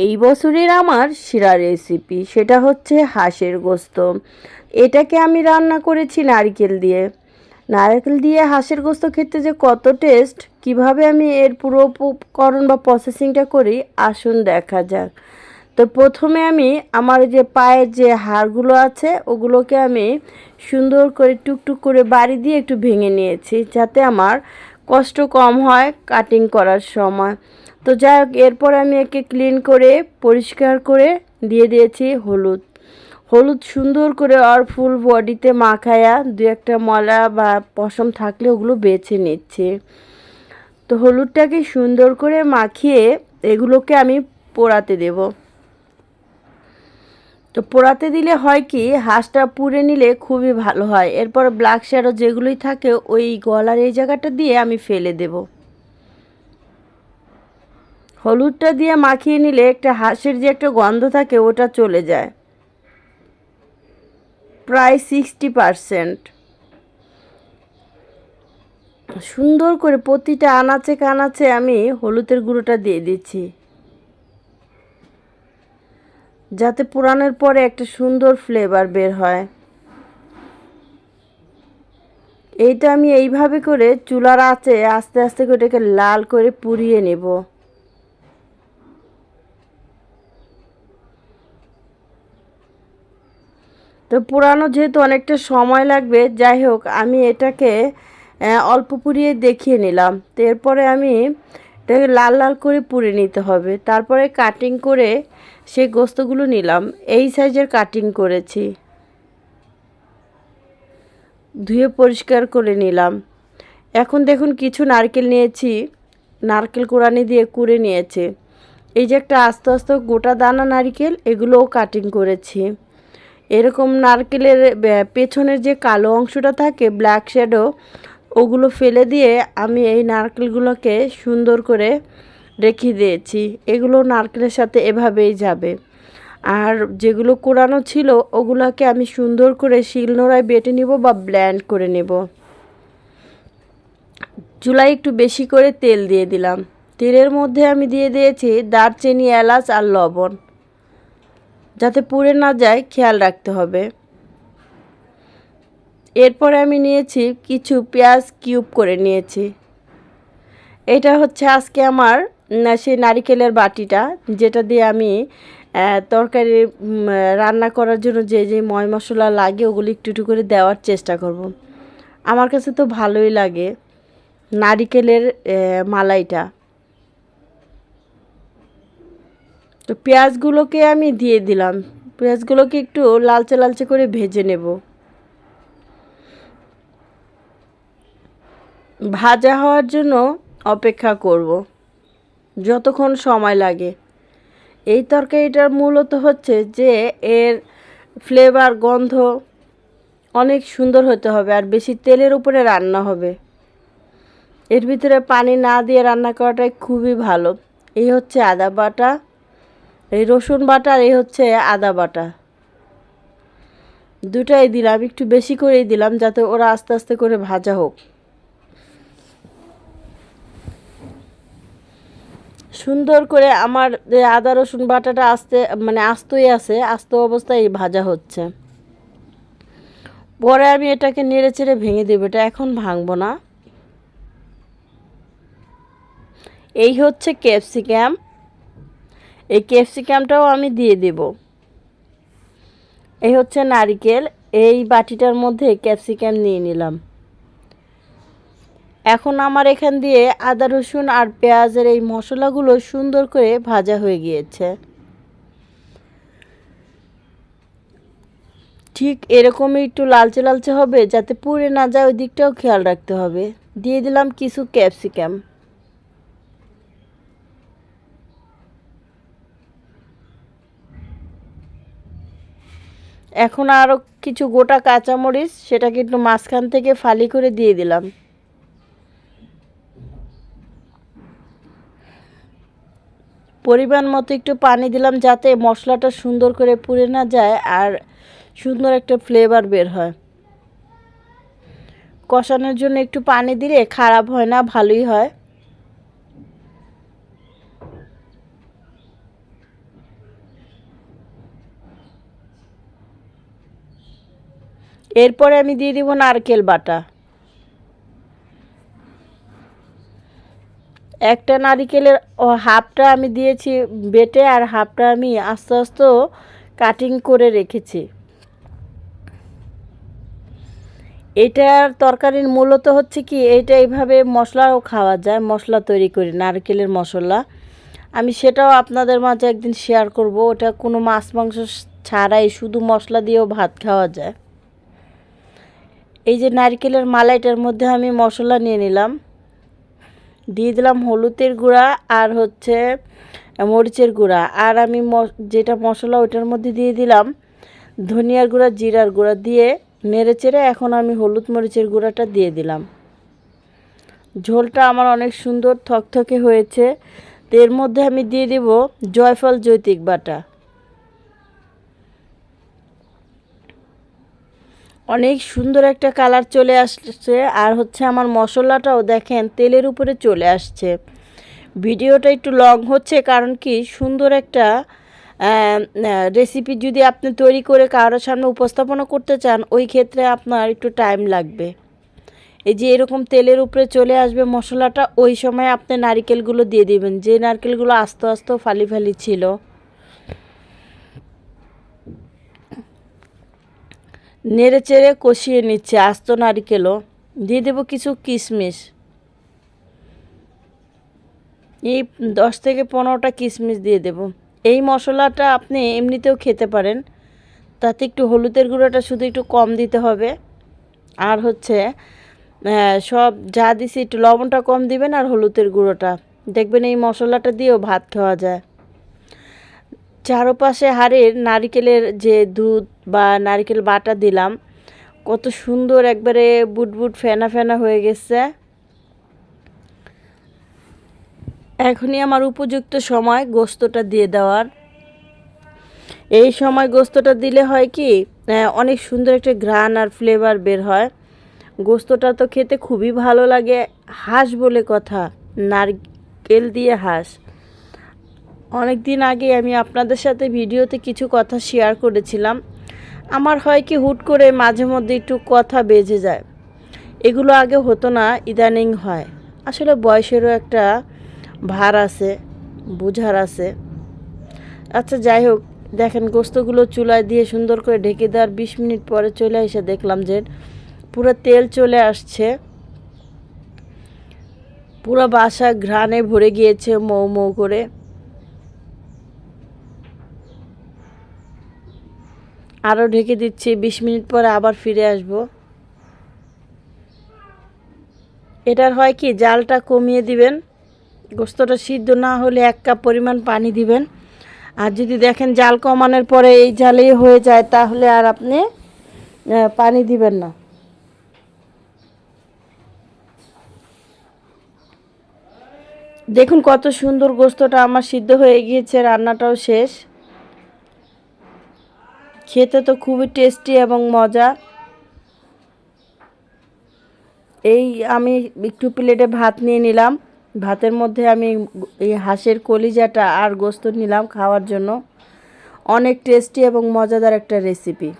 এই বছরের আমার সেরা রেসিপি সেটা হচ্ছে হাঁসের গোস্ত। এটাকে আমি রান্না করেছি নারকেল দিয়ে। নারকেল দিয়ে হাঁসের গোস্ত খেতে যে কত টেস্ট কীভাবে আমি এর পুরো উপকরণ বা প্রসেসিংটা করি, আসুন দেখা যাক। তো প্রথমে আমি আমার যে পায়ের যে হাড়গুলো আছে, ওগুলোকে আমি সুন্দর করে টুকটুক করে বাড়ি দিয়ে একটু ভেঙে নিয়েছি, যাতে আমার কষ্ট কম হয় কাটিং করার সময়। তো যাই হোক, এরপর আমি একে ক্লিন করে, পরিষ্কার করে দিয়ে দিয়েছি হলুদ। হলুদ সুন্দর করে আর ফুল বডিতে মাখায়া দু একটা মলা বা পশম থাকলে ওগুলো বেছে নিচ্ছে। তো হলুদটাকে সুন্দর করে মাখিয়ে এগুলোকে আমি পোড়াতে দেব। তো পোড়াতে দিলে হয় কি, হাঁসটা পুড়ে নিলে খুবই ভালো হয়। এরপর ব্ল্যাক শ্যাডো যেগুলোই থাকে, ওই গলার এই জায়গাটা দিয়ে আমি ফেলে দেব। হলুদটা দিয়ে মাখিয়ে নিলে একটা হাঁসের যে একটা গন্ধ থাকে, ওটা চলে যায়। প্রায় সিক্সটি পারসেন্ট সুন্দর করে প্রতিটা আনাচে কানাচে আমি হলুদের গুঁড়োটা দিয়ে দিচ্ছি। যাতে পুরানোর পরে একটা সুন্দর ফ্লেভার বের হয়। এইটা আমি এইভাবে করে চুলার আঁচে আস্তে আস্তে করে এটাকে লাল করে পুড়িয়ে নেব। তো পুরানো যেহেতু অনেকটা সময় লাগবে, যাই হোক, আমি এটাকে অল্প পুড়িয়ে দেখিয়ে নিলাম। তো এরপরে আমি এটাকে লাল লাল করে পুড়ে নিতে হবে। তারপরে কাটিং করে সেই গোস্তগুলো নিলাম। এই সাইজের কাটিং করেছি। ধুয়ে পরিষ্কার করে নিলাম। এখন দেখুন, কিছু নারকেল নিয়েছি। নারকেল কোরআনি দিয়ে কুড়ে নিয়েছে। এই যে একটা আস্তে আস্তে গোটা দানা নারকেল, এগুলোও কাটিং করেছি। এরকম নারকেলের পেছনের যে কালো অংশটা থাকে ব্ল্যাক শ্যাডো ওগুলো ফেলে দিয়ে আমি এই নারকেলগুলোকে সুন্দর করে রেখে দিয়েছি। এগুলো নারকেলের সাথে এভাবেই যাবে। আর যেগুলো কোরানো ছিল, ওগুলোকে আমি সুন্দর করে শিলনোড়ায় বেটে নিব বা ব্ল্যান্ড করে নেব। চুলায় একটু বেশি করে তেল দিয়ে দিলাম। তেলের মধ্যে আমি দিয়ে দিয়েছি দারচিনি, এলাচ আর লবণ। যাতে পুড়ে না যায়, খেয়াল রাখতে হবে। এরপরে আমি নিয়েছি কিছু পেঁয়াজ কিউব করে নিয়েছি। এটা হচ্ছে আজকে আমার সেই নারিকেলের বাটিটা, যেটা দিয়ে আমি তরকারি রান্না করার জন্য যে যে ময় মশলা লাগে, ওগুলি একটু একটু করে দেওয়ার চেষ্টা করব। আমার কাছে তো ভালোই লাগে নারিকেলের মালাইটা। তো পেঁয়াজগুলোকে আমি দিয়ে দিলাম। পেঁয়াজগুলোকে একটু লালচে লালচে করে ভেজে নেব। ভাজা হওয়ার জন্য অপেক্ষা করব, যতক্ষণ সময় লাগে। এই তরকারিটার মূলত হচ্ছে যে, এর ফ্লেভার গন্ধ অনেক সুন্দর হতে হবে আর বেশি তেলের উপরে রান্না হবে। এর ভিতরে পানি না দিয়ে রান্না করাটাই খুবই ভালো। এই হচ্ছে আদা বাটা এই রসুন বাটা আর এই হচ্ছে আদা বাটা। দুটাই দিলাম, একটু বেশি করেই দিলাম যাতে ওরা আস্তে আস্তে করে ভাজা হোক। সুন্দর করে আমার আদা রসুন বাটাটা আস্তে মানে আস্তই আছে, আস্ত অবস্থায় ভাজা হচ্ছে। পরে আমি এটাকে নেড়ে চেড়ে ভেঙে দেবো, এটা এখন ভাঙবো না। এই হচ্ছে ক্যাপসিকাম। এই ক্যাপসিকামটাও আমি দিয়ে দেব। এই হচ্ছে নারিকেল, এই বাটিটার মধ্যে ক্যাপসিকাম নিয়ে নিলাম। এখন আমার এখান দিয়ে আদা, রসুন আর পেঁয়াজের এই মশলাগুলো সুন্দর করে ভাজা হয়ে গিয়েছে। ঠিক এরকমই একটু লালচে লালচে হবে, যাতে পুড়ে না যায়, ওই দিকটাও খেয়াল রাখতে হবে। দিয়ে দিলাম কিছু ক্যাপসিকাম এখন আরও কিছু গোটা কাঁচামরিচ সেটা কিন্তু মাঝখান থেকে ফালি করে দিয়ে দিলাম। পরিমাণ মতো একটু পানি দিলাম যাতে মশলাটা সুন্দর করে পুড়ে না যায় আর সুন্দর একটা ফ্লেভার বের হয়। কষানোর জন্য একটু পানি দিলে খারাপ হয় না, ভালোই হয়। এরপরে আমি দিয়ে দিব নারকেল বাটা। একটা নারিকেলের হাফটা আমি দিয়েছি বেটে আর হাফটা আমি আস্তে আস্তে কাটিং করে রেখেছি। এটার তরকারির মূলত হচ্ছে কি, এইটা এইভাবে মশলাও খাওয়া যায়, মশলা তৈরি করি, নারকেলের মশলা। আমি সেটাও আপনাদের মাঝে একদিন শেয়ার করব, ওটা কোনো মাছ মাংস ছাড়াই শুধু মশলা দিয়েও ভাত খাওয়া যায়। এই যে নারকেলের মালাইটার মধ্যে আমি মশলা নিয়ে নিলাম। দিয়ে দিলাম হলুদের গুঁড়া আর হচ্ছে মরিচের গুঁড়া। আর আমি যেটা মশলা ওইটার মধ্যে দিয়ে দিলাম ধনিয়ার গুঁড়া, জিরার গুঁড়া দিয়ে নেড়ে চেড়ে এখন আমি হলুদ মরিচের গুঁড়াটা দিয়ে দিলাম। ঝোলটা আমার অনেক সুন্দর থকথকে হয়েছে। তো এর মধ্যে আমি দিয়ে দেব জয়ফল জৈতিক বাটা। অনেক সুন্দর একটা কালার চলে আসছে। আর হচ্ছে আমার মশলাটাও দেখেন, তেলের উপরে চলে আসছে। ভিডিওটা একটু লং হচ্ছে কারণ কি, সুন্দর একটা রেসিপি যদি আপনি তৈরি করে কারোর সামনে উপস্থাপনা করতে চান, ওই ক্ষেত্রে আপনার একটু টাইম লাগবে। এই যে এরকম তেলের উপরে চলে আসবে মশলাটা, ওই সময় আপনি নারিকেলগুলো দিয়ে দিবেন। যে নারকেলগুলো আস্তে আস্তে ফালি ফালি ছিল নেড়ে চেড়ে কষিয়ে নিচ্ছে, আস্ত নারিকেলও। দিয়ে দেবো কিছু কিশমিশ। এই দশ থেকে পনেরোটা কিশমিশ দিয়ে দেব। এই মশলাটা আপনি এমনিতেও খেতে পারেন। তাতে একটু হলুদের গুঁড়োটা শুধু একটু কম দিতে হবে। আর হচ্ছে সব যা দিছি একটু লবণটা কম দিবেন আর হলুদের গুঁড়োটা। দেখবেন এই মশলাটা দিয়েও ভাত খাওয়া যায়। চারপাশে হাড়ের নারিকেলের যে দুধ বা নারিকেল বাটা দিলাম, কত সুন্দর একবারে বুটবুট ফেনা ফেনা হয়ে গেছে। এখনই আমার উপযুক্ত সময় গোস্তটা দিয়ে দেওয়ার। এই সময় গোস্তটা দিলে হয় কি অনেক সুন্দর একটা ঘ্রাণ আর ফ্লেভার বের হয়। গোস্তটা তো খেতে খুবই ভালো লাগে, হাঁস বলে কথা, নারকেল দিয়ে হাঁস। অনেক দিন আগে আমি আপনাদের সাথে ভিডিওতে কিছু কথা শেয়ার করেছিলাম। আমার হয় কি হুট করে মাঝে মধ্যে একটু কথা বেজে যায়। এগুলো আগে হতো না, ইদানিং হয়। আসলে বয়সেরও একটা ভার আছে, বোঝার আছে। আচ্ছা যাই হোক, দেখেন গোস্তগুলো চুলায় দিয়ে সুন্দর করে ঢেকে দেওয়ার বিশ মিনিট পরে চলে এসে দেখলাম যে পুরো তেল চলে আসছে। পুরো বাসা ঘ্রাণে ভরে গিয়েছে মৌ মৌ করে। আরও ঢেকে দিচ্ছি, বিশ মিনিট পরে আবার ফিরে আসব। এটার হয় কি, জালটা কমিয়ে দিবেন, গোস্তটা সিদ্ধ না হলে এক কাপ পরিমাণ পানি দিবেন। আর যদি দেখেন জাল কমানোর পরে এই জালেই হয়ে যায়, তাহলে আর আপনি পানি দিবেন না। দেখুন কত সুন্দর গোস্তটা আমার সিদ্ধ হয়ে গিয়েছে, রান্নাটাও শেষ। খেতে তো খুবই টেস্টি এবং মজা। এই আমি একটু প্লেটে ভাত নিয়ে নিলাম। ভাতের মধ্যে আমি এই হাঁসের কলিজাটা আর গোস্ত নিলাম খাওয়ার জন্য। অনেক টেস্টি এবং মজাদার একটা রেসিপি